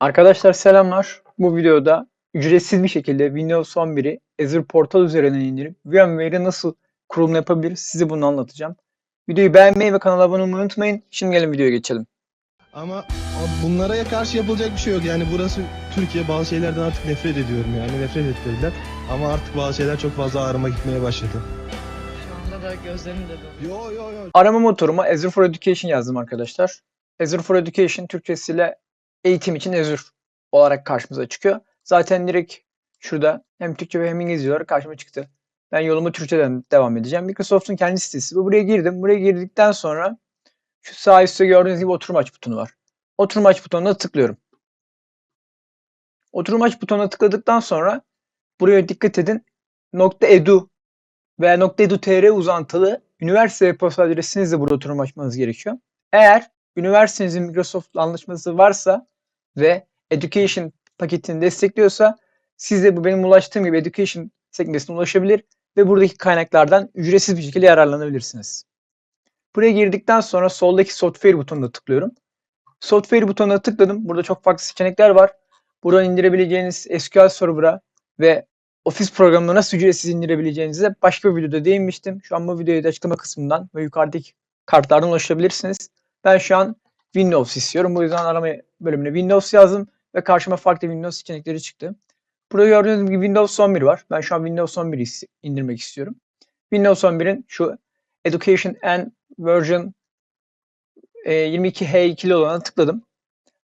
Arkadaşlar selamlar. Bu videoda ücretsiz bir şekilde Windows 11'i Azure Portal üzerinden indirip VMware'i nasıl kurulum yapabiliriz size bunu anlatacağım. Videoyu beğenmeyi ve kanala abone olmayı unutmayın. Şimdi gelin videoya geçelim. Ama bunlara karşı yapılacak bir şey yok. Yani burası Türkiye bazı şeylerden artık nefret ediyorum yani nefret ettirdiler. Ama artık bazı şeyler çok fazla ağrıma gitmeye başladı. Şu anda da gözlerim de dolu. Yo yo yo. Arama motoruma Azure for Education yazdım arkadaşlar. Azure for Education Türkçesiyle eğitim için Azure olarak karşımıza çıkıyor. Zaten direkt şurada hem Türkçe ve hem İngilizce olarak karşıma çıktı. Ben yolumu Türkçeden devam edeceğim. Microsoft'un kendi sitesi. bu. Buraya girdim. Buraya girdikten sonra şu sağ üstte gördüğünüz gibi oturum aç butonu var. Oturum aç butonuna tıklıyorum. Oturum aç butonuna tıkladıktan sonra buraya dikkat edin. .edu veya .edu.tr uzantılı üniversite e-posta adresinizle burada oturum açmanız gerekiyor. Eğer üniversitenizin Microsoft anlaşması varsa ve Education paketini destekliyorsa siz de bu benim ulaştığım gibi Education sekmesine ulaşabilir ve buradaki kaynaklardan ücretsiz bir şekilde yararlanabilirsiniz. Buraya girdikten sonra soldaki Software butonuna tıklıyorum. Software butonuna tıkladım. Burada çok farklı seçenekler var. Buradan indirebileceğiniz SQL Server'a ve Office programını nasıl ücretsiz indirebileceğinize başka bir videoda değinmiştim. Şu an bu videoyu da açıklama kısmından ve yukarıdaki kartlardan ulaşabilirsiniz. Ben şu an Windows istiyorum. Bu yüzden arama bölümüne Windows yazdım ve karşıma farklı Windows seçenekleri çıktı. Burada gördüğünüz gibi Windows 11 var. Ben şu an Windows 11'i is- indirmek istiyorum. Windows 11'in şu Education and Version e, 22H2'li olana tıkladım.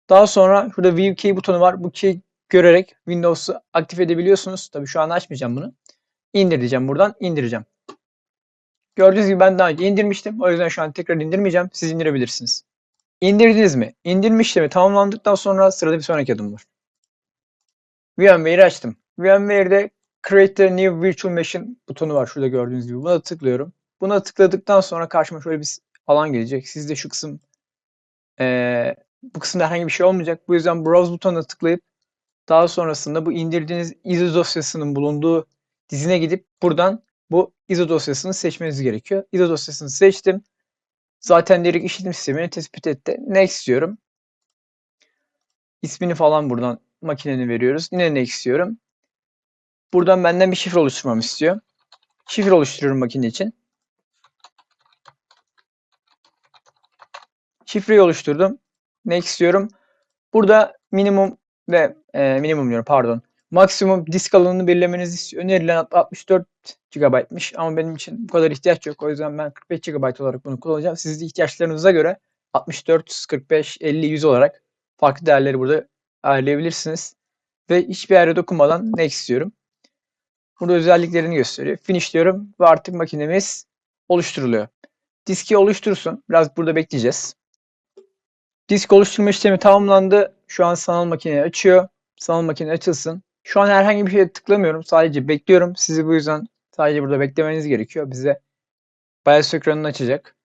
Daha sonra şurada View Key butonu var. Bu key görerek Windows'u aktif edebiliyorsunuz. Tabii şu an açmayacağım bunu. İndir diyeceğim buradan. indireceğim. Gördüğünüz gibi ben daha önce indirmiştim. O yüzden şu an tekrar indirmeyeceğim. Siz indirebilirsiniz. İndirdiniz mi? İndirme işlemi tamamlandıktan sonra sırada bir sonraki adım var. VMware'i açtım. VMware'de Create a New Virtual Machine butonu var şurada gördüğünüz gibi. Buna tıklıyorum. Buna tıkladıktan sonra karşıma şöyle bir alan gelecek. Sizde şu kısım eee, bu kısımda herhangi bir şey olmayacak. Bu yüzden Browse butonuna tıklayıp daha sonrasında bu indirdiğiniz ISO dosyasının bulunduğu dizine gidip buradan bu ISO dosyasını seçmeniz gerekiyor. ISO dosyasını seçtim. Zaten direkt işletim sistemini tespit etti. Next diyorum. İsmini falan buradan makinenin veriyoruz. Yine next diyorum. Buradan benden bir şifre oluşturmamı istiyor. Şifre oluşturuyorum makine için. Şifreyi oluşturdum. Next diyorum. Burada minimum ve e, minimum diyorum pardon. Maksimum disk alanını belirlemenizi istiyor. Önerilen 64 GB'mış ama benim için bu kadar ihtiyaç yok. O yüzden ben 45 GB olarak bunu kullanacağım. Siz de ihtiyaçlarınıza göre 64, 45, 50, 100 olarak farklı değerleri burada ayarlayabilirsiniz. Ve hiçbir yere dokunmadan next diyorum. Burada özelliklerini gösteriyor. Finish diyorum ve artık makinemiz oluşturuluyor. Diski oluştursun. Biraz burada bekleyeceğiz. Disk oluşturma işlemi tamamlandı. Şu an sanal makine açıyor. Sanal makine açılsın. Şu an herhangi bir şeye tıklamıyorum. Sadece bekliyorum. Sizi bu yüzden sadece burada beklemeniz gerekiyor. Bize BIOS ekranını açacak.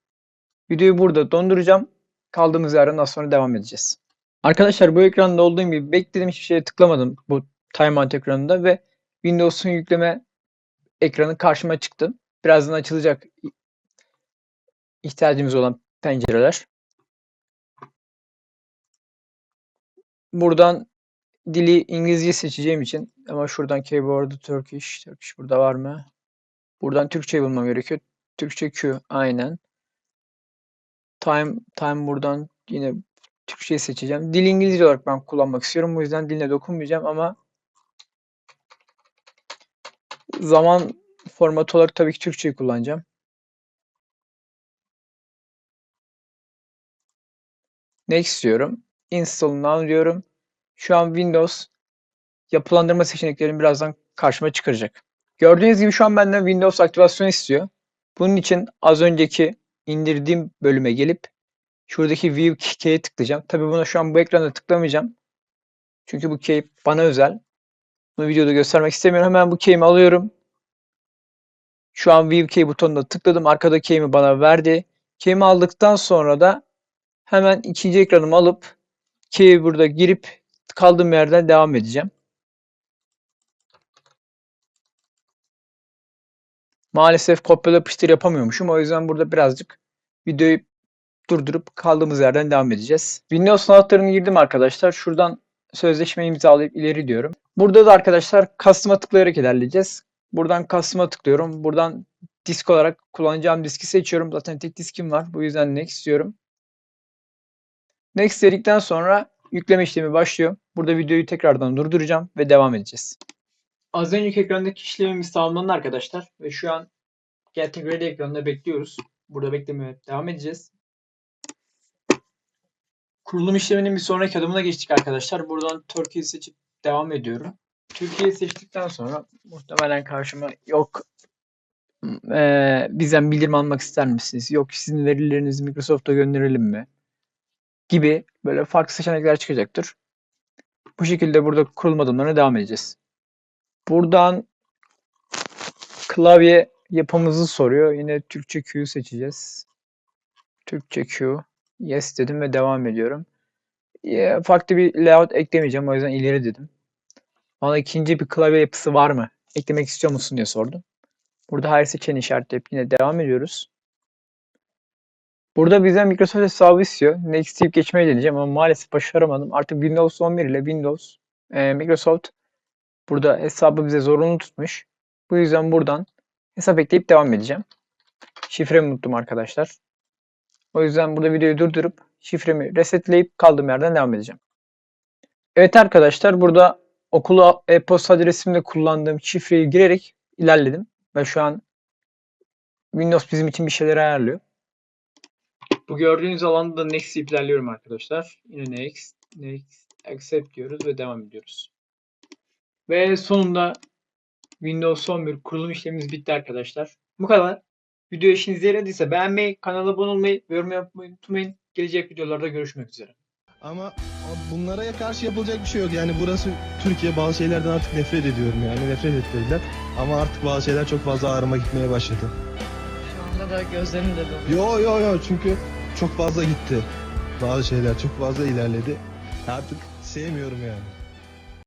Videoyu burada donduracağım. Kaldığımız yerden daha sonra devam edeceğiz. Arkadaşlar bu ekranda olduğum gibi bekledim hiçbir şeye tıklamadım bu timeout ekranında ve Windows'un yükleme ekranı karşıma çıktı. Birazdan açılacak ihtiyacımız olan pencereler. Buradan dili İngilizce seçeceğim için ama şuradan keyboard'u Turkish, Turkish burada var mı? Buradan Türkçe bulmam gerekiyor. Türkçe Q aynen. Time time buradan yine Türkçeyi seçeceğim. Dil İngilizce olarak ben kullanmak istiyorum. Bu yüzden diline dokunmayacağım ama zaman formatı olarak tabii ki Türkçeyi kullanacağım. Next diyorum. Install now diyorum. Şu an Windows yapılandırma seçeneklerini birazdan karşıma çıkaracak. Gördüğünüz gibi şu an benden Windows aktivasyon istiyor. Bunun için az önceki indirdiğim bölüme gelip şuradaki View Key'e tıklayacağım. Tabii buna şu an bu ekranda tıklamayacağım. Çünkü bu key bana özel. Bunu videoda göstermek istemiyorum. Hemen bu key'imi alıyorum. Şu an View Key butonuna tıkladım. Arkada key'imi bana verdi. Key'imi aldıktan sonra da hemen ikinci ekranımı alıp key'i burada girip kaldığım yerden devam edeceğim. Maalesef kopyala yapıştır yapamıyormuşum. O yüzden burada birazcık videoyu durdurup kaldığımız yerden devam edeceğiz. Windows anahtarını girdim arkadaşlar. Şuradan sözleşme imzalayıp ileri diyorum. Burada da arkadaşlar custom'a tıklayarak ilerleyeceğiz. Buradan custom'a tıklıyorum. Buradan disk olarak kullanacağım diski seçiyorum. Zaten tek diskim var. Bu yüzden next diyorum. Next dedikten sonra yükleme işlemi başlıyor. Burada videoyu tekrardan durduracağım ve devam edeceğiz. Az önceki ekrandaki işlemimiz tamamlandı arkadaşlar. Ve şu an Getting Ready ekranında bekliyoruz. Burada beklemeye devam edeceğiz. Kurulum işleminin bir sonraki adımına geçtik arkadaşlar. Buradan Türkiye seçip devam ediyorum. Türkiye seçtikten sonra muhtemelen karşıma yok eee bizden bildirim almak ister misiniz? Yok sizin verilerinizi Microsoft'a gönderelim mi? Gibi böyle farklı seçenekler çıkacaktır. Bu şekilde burada kurulum adımlarına devam edeceğiz. Buradan klavye yapımızı soruyor. Yine Türkçe Q seçeceğiz. Türkçe Q. Yes dedim ve devam ediyorum. Ya, farklı bir layout eklemeyeceğim. O yüzden ileri dedim. Bana ikinci bir klavye yapısı var mı? Eklemek istiyor musun diye sordum. Burada hayır seçeneğini işaretleyip yine devam ediyoruz. Burada bizden Microsoft hesabı istiyor. Next deyip geçmeyi deneyeceğim ama maalesef başaramadım. Artık Windows 11 ile Windows e, Microsoft burada hesabı bize zorunlu tutmuş. Bu yüzden buradan hesap ekleyip devam edeceğim. Şifremi unuttum arkadaşlar. O yüzden burada videoyu durdurup şifremi resetleyip kaldığım yerden devam edeceğim. Evet arkadaşlar burada okulu e-posta adresimde kullandığım şifreyi girerek ilerledim. Ve şu an Windows bizim için bir şeyler ayarlıyor. Bu gördüğünüz alanda da next deyip ilerliyorum arkadaşlar. Yine next, next, accept diyoruz ve devam ediyoruz. Ve sonunda Windows 11 kurulum işlemimiz bitti arkadaşlar. Bu kadar. Video işinize yaradıysa beğenmeyi, kanala abone olmayı ve yorum yapmayı unutmayın. Gelecek videolarda görüşmek üzere. Ama bunlara karşı yapılacak bir şey yok. Yani burası Türkiye bazı şeylerden artık nefret ediyorum yani nefret ettirdiler. Ama artık bazı şeyler çok fazla ağrıma gitmeye başladı. Şu anda da gözlerim de dolu. Yo yo yo çünkü çok fazla gitti. Bazı şeyler çok fazla ilerledi. Artık sevmiyorum yani.